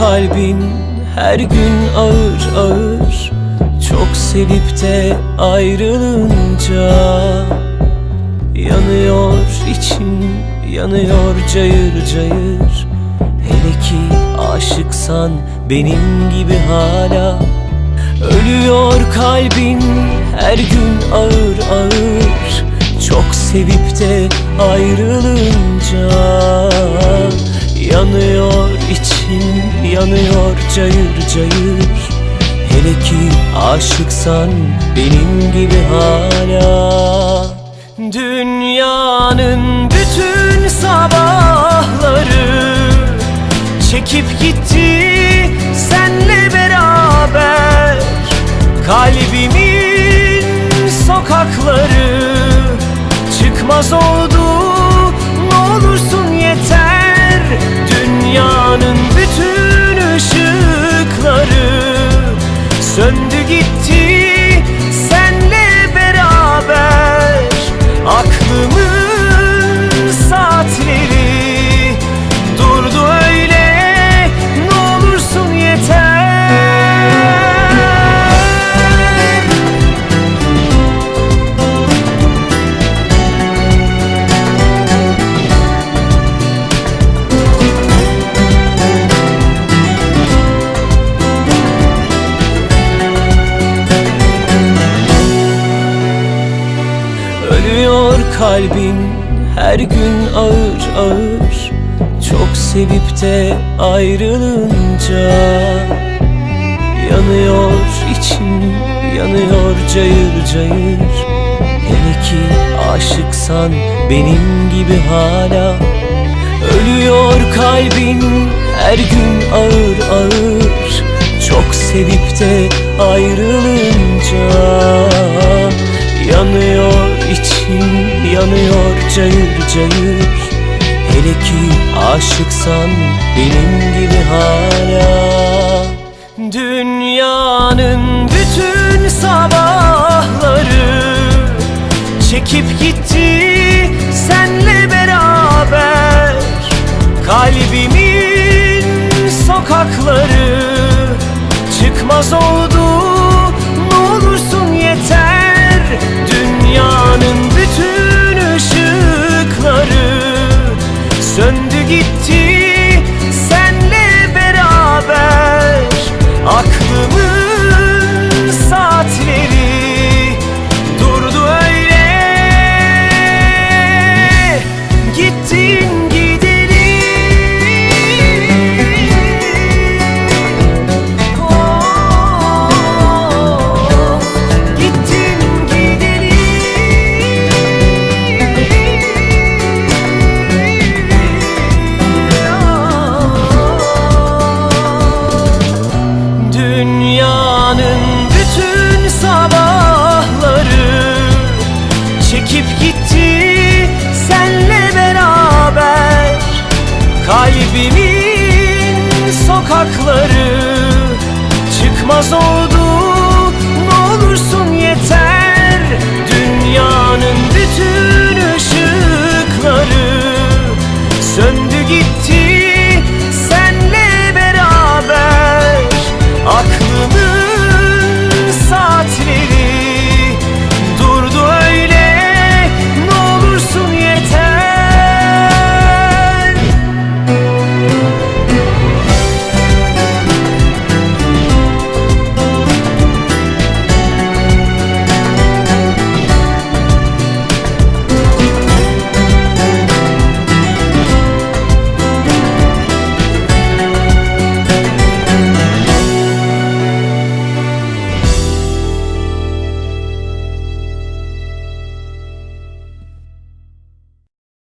kalbin her gün ağır ağır. Çok sevip de ayrılınca Yanıyor için yanıyor cayır cayır. Hele ki aşıksan benim gibi hala. Ölüyor kalbin her gün ağır ağır. Çok sevip de ayrılınca Yanıyor için yanıyor cayır cayır. Hele ki aşıksan benim gibi hala. Dünyanın bütün sabahları Çekip gitti senle beraber. Kalbimin sokakları Çıkmaz oldu kalbin her gün ağır ağır. Çok sevip de ayrılınca Yanıyor için yanıyor cayır cayır. Hele ki aşıksan benim gibi hala. Ölüyor kalbin her gün ağır ağır. Çok sevip de ayrılınca cayır cayır Hele ki aşıksan benim gibi hala. Dünyanın bütün sabahları Çekip gitti senle beraber. Kalbimin sokakları Çıkmaz oldu çekip gitti senle beraber. Kalbimin sokakları çıkmaz oldu. Ne olursun yeter Dünyanın bütün ışıkları söndü gitti.